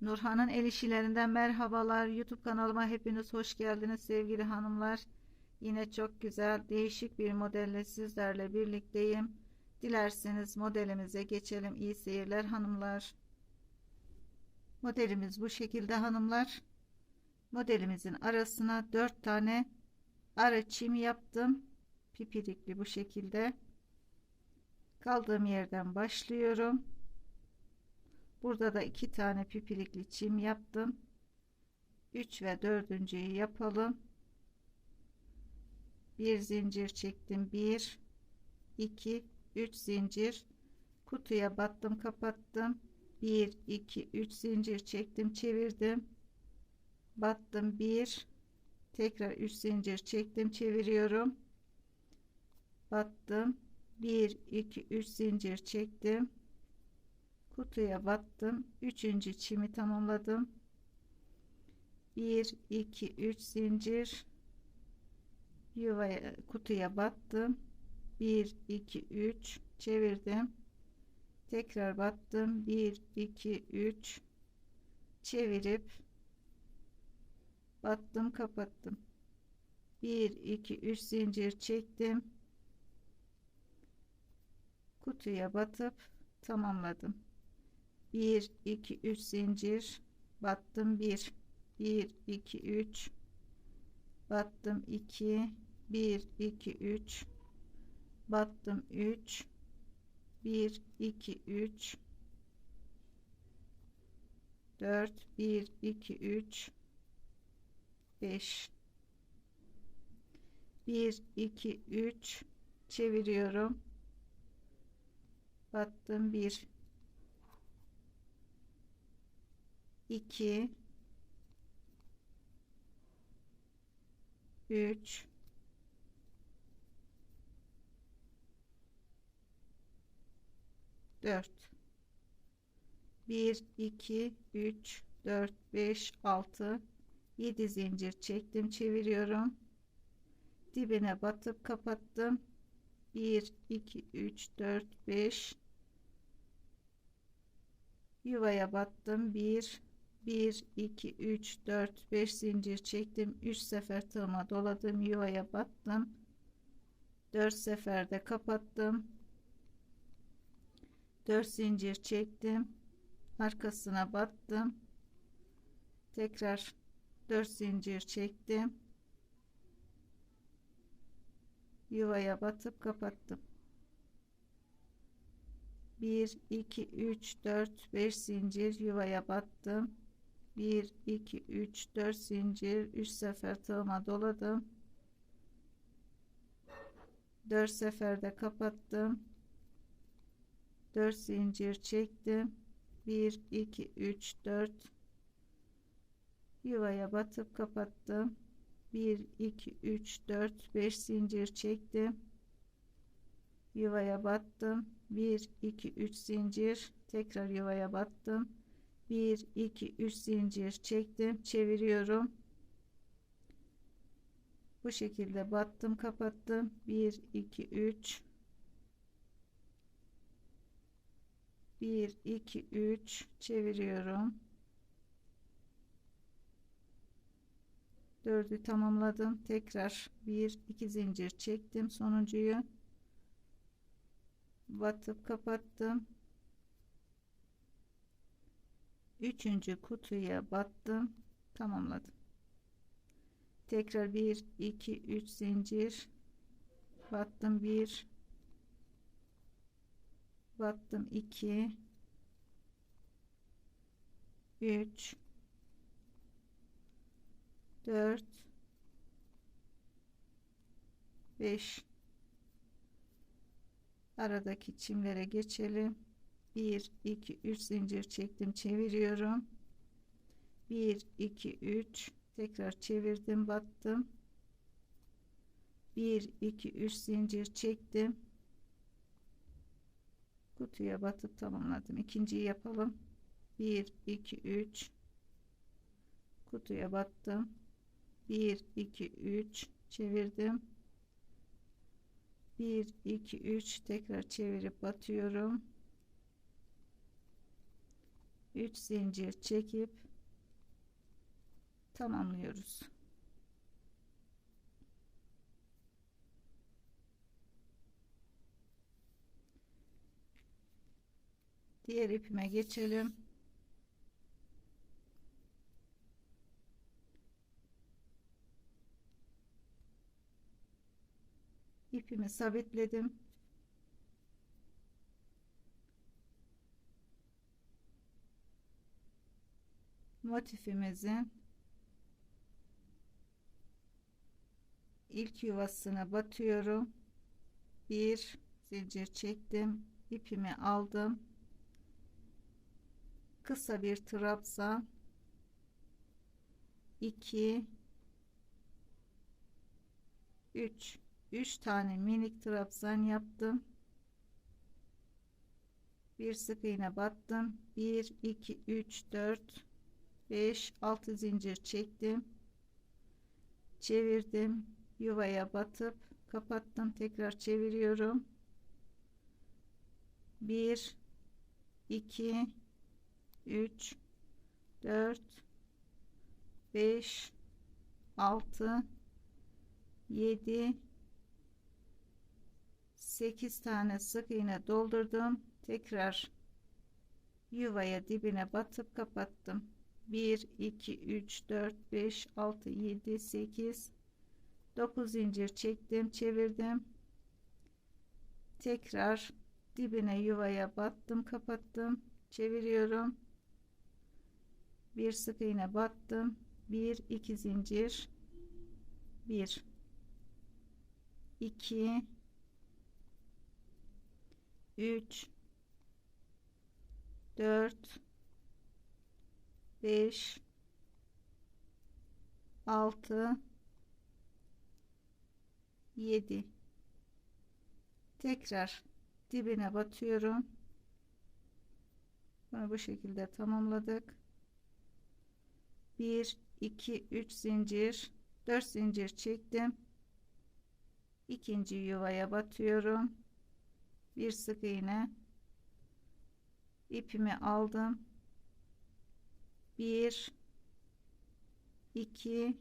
Nurhan'ın el işlerinden merhabalar. YouTube kanalıma hepiniz hoş geldiniz sevgili hanımlar. Yine çok güzel değişik bir modelle sizlerle birlikteyim. Dilerseniz modelimize geçelim. İyi seyirler hanımlar. Modelimiz bu şekilde hanımlar. Modelimizin arasına 4 tane ara çim yaptım. Pipirikli bu şekilde. Kaldığım yerden başlıyorum. Burada da iki tane pipirikli çim yaptım. 3 ve dördüncüyü yapalım. Bir zincir çektim. 1 2 3 zincir kutuya battım kapattım. 1 2 3 zincir çektim çevirdim. Battım 1 tekrar 3 zincir çektim çeviriyorum. Battım 1 2 3 zincir çektim kutuya battım. Üçüncü çimi tamamladım. 1 2 3 zincir. Yuvaya kutuya battım. 1 2 3 çevirdim. Tekrar battım. 1 2 3 çevirip battım kapattım. 1 2 3 zincir çektim. Kutuya batıp tamamladım 1 2 3 zincir. Battım. 1 1 2 3 battım. 2 1 2 3 battım. 3 1 2 3 4 1 2 3 5 1 2 3 çeviriyorum. Battım. 1 2 3 4 1 2 3 4 5 6 7 zincir çektim çeviriyorum. Dibine batıp kapattım. 1 2 3 4 5 yuvaya battım. 1 1 2 3 4 5 zincir çektim. 3 sefer tığıma doladım yuvaya battım. 4 seferde kapattım. 4 zincir çektim. Arkasına battım. Tekrar 4 zincir çektim. Yuvaya batıp kapattım. 1 2 3 4 5 zincir yuvaya battım 1 2 3 4 zincir 3 sefer tığıma doladım. 4 seferde kapattım. 4 zincir çektim. 1 2 3 4 yuvaya batıp kapattım. 1 2 3 4 5 zincir çektim. Yuvaya battım. 1 2 3 zincir. Tekrar yuvaya battım 1 2 3 zincir çektim çeviriyorum. Bu şekilde battım kapattım. 1 2 3 1 2 3 çeviriyorum. Dördü tamamladım. Tekrar 1 2 zincir çektim sonuncuyu. Batıp kapattım üçüncü kutuya battım. Tamamladım. Tekrar 1 2 3 zincir. Battım 1 battım 2 3 4 5 aradaki çimlere geçelim 1 2 3 zincir çektim çeviriyorum. 1 2 3 tekrar çevirdim battım. 1 2 3 zincir çektim. Kutuya batıp tamamladım. İkinciyi yapalım. 1 2 3 kutuya battım. 1 2 3 çevirdim. 1 2 3 tekrar çevirip batıyorum 3 zincir çekip tamamlıyoruz. Diğer ipime geçelim. ipimi sabitledim. Motifimizin ilk yuvasına batıyorum. Bir zincir çektim. ipimi aldım. Kısa bir trabzan 2 3 3 tane minik trabzan yaptım. Bir sık iğne battım. 1 2 3 4 5 6 zincir çektim. Çevirdim. Yuvaya batıp kapattım. Tekrar çeviriyorum. 1 2 3 4 5 6 7 8 tane sık iğne doldurdum. Tekrar yuvaya dibine batıp kapattım. 1 2 3 4 5 6 7 8 9 zincir çektim, çevirdim. Tekrar dibine yuvaya battım, kapattım. Çeviriyorum. Bir sık iğne battım. 1 2 zincir. 1 2 3 4 5 6 7 tekrar dibine batıyorum. Bunu bu şekilde tamamladık. 1 2 3 zincir 4 zincir çektim. İkinci yuvaya batıyorum. Bir sık iğne ipimi aldım 1 2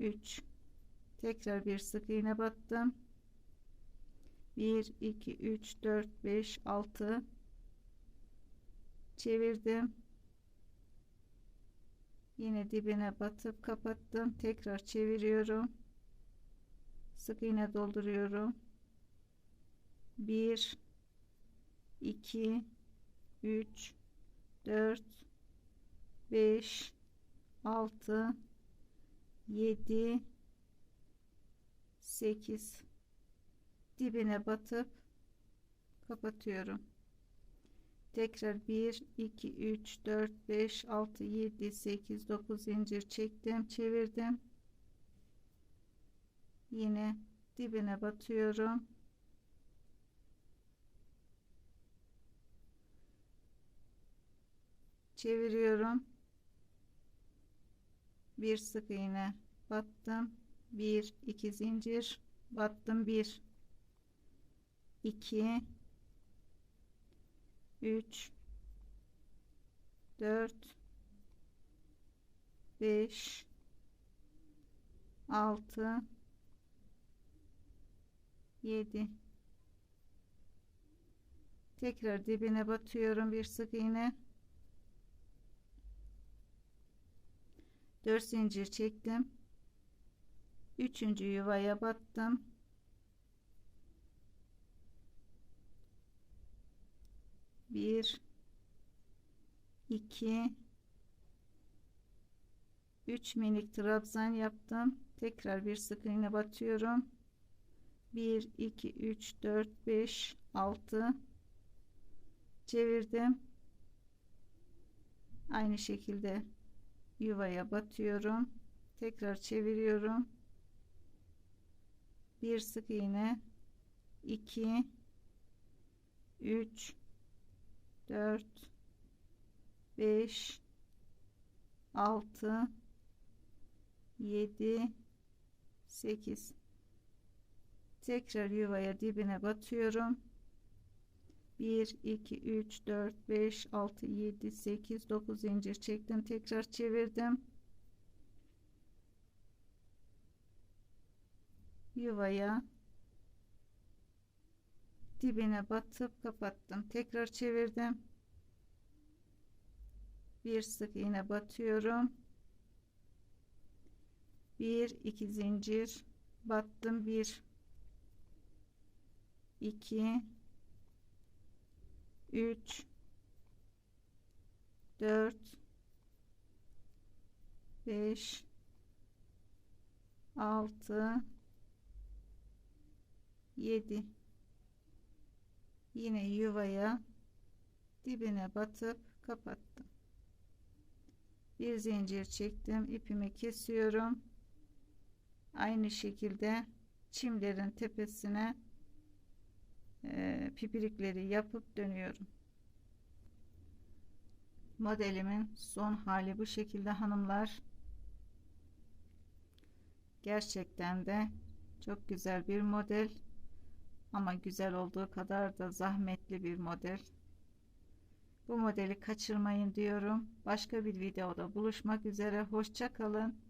3 tekrar bir sık iğne battım. 1 2 3 4 5 6 çevirdim. Yine dibine batıp kapattım. Tekrar çeviriyorum. Sık iğne dolduruyorum. 1 2 3 4 5 6 7 8 dibine batıp kapatıyorum. Tekrar 1 2 3 4 5 6 7 8 9 zincir çektim çevirdim. Yine dibine batıyorum çeviriyorum. Bir sık iğne battım. Bir iki zincir battım. Bir iki üç dört beş altı yedi. Tekrar dibine batıyorum bir sık iğne 4 zincir çektim. Üçüncü yuvaya battım. Bir, iki, üç minik trabzan yaptım. Tekrar bir sık iğne batıyorum. 1 2 3 4 5 6 çevirdim. Aynı şekilde yuvaya batıyorum. Tekrar çeviriyorum. Bir sık iğne. 2 3 4 5 6 7 8 tekrar yuvaya dibine batıyorum 1 2 3 4 5 6 7 8 9 zincir çektim. Tekrar çevirdim. Yuvaya dibine batıp kapattım. Tekrar çevirdim. Bir sık iğne batıyorum. Bir iki zincir battım. Bir iki üç. Dört. Beş. Altı. Yedi. Yine yuvaya dibine batıp kapattım. Bir zincir çektim ipimi kesiyorum. Aynı şekilde çimlerin tepesine e, pipirikleri yapıp dönüyorum. Modelimin son hali bu şekilde hanımlar. Gerçekten de çok güzel bir model. Ama güzel olduğu kadar da zahmetli bir model. Bu modeli kaçırmayın diyorum. Başka bir videoda buluşmak üzere. Hoşça kalın